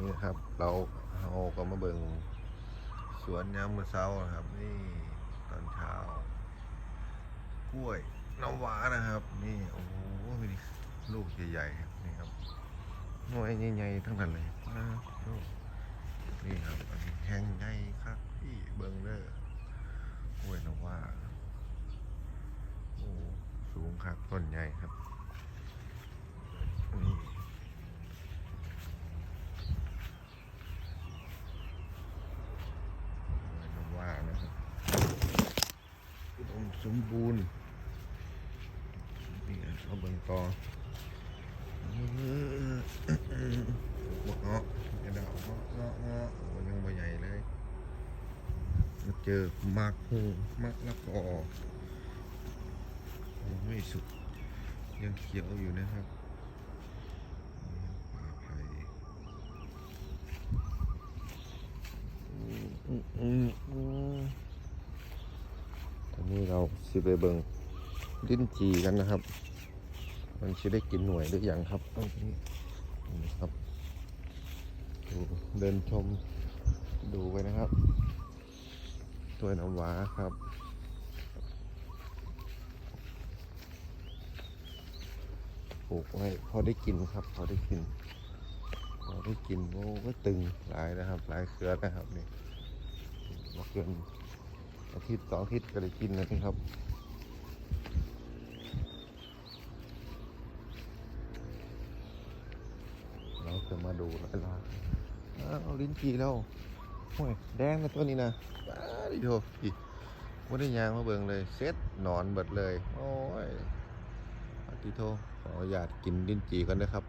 นี่ครับ เราเราก็มาเบิ่งสวนยามมื้อเช้านะครับ นี่ตอนเช้ากล้วยน้ำหวานะครับ นี่โอ้โหลูกใหญ่ๆครับนี่ครับหน่วยใหญ่ๆทั้งนั้นเลยนะลูกนี่ครับอันนี้แห้งใหญ่ครับพี่เบิ่งเด้อกล้วยน้ำหวาโอ้สูงครับต้นใหญ่ครับนี่ น้ำว่านะครับอุดม สมบูรณ์นี่เอาเบิ่งต่อบักเงาะกระดาษเงาะเงาะเงาะโอ้ยังบ่ใหญ่เลยมาเจอมักหูมักละกอโอ้ไม่สุกยังเขียวอยู่นะครับนี่ปลาไผ่ อืมอืมอืมตอนนี้เรา สิไปเบิงลิ้นจีกันนะครับ มันจะได้กินหน่วยหรือยังครับนี่ครับดูเดินชมดูไปนะครับ ตัวน้ำว้าครับปลูกไว้พอได้กินครับ พอได้กิน พอได้กินโอ้ก็ตึงหลายนะครับ หลายเครือนะครับนี่มาเกิน อาทิตย์สองอาทิตย์ก็ได้กินแล้วนี่ครับเราจะมาดูลาอ้าวเอาลิ้นจีแล้วโอ้ยแดงนะตัวนี้นะป้าดิโถพี่ไม่ได้ยางมาเบิงเลยเซ็ตนอนเบิดเลย โอ้ยปาติโทขออนุญาตกินลิ้นจีกันนะครับ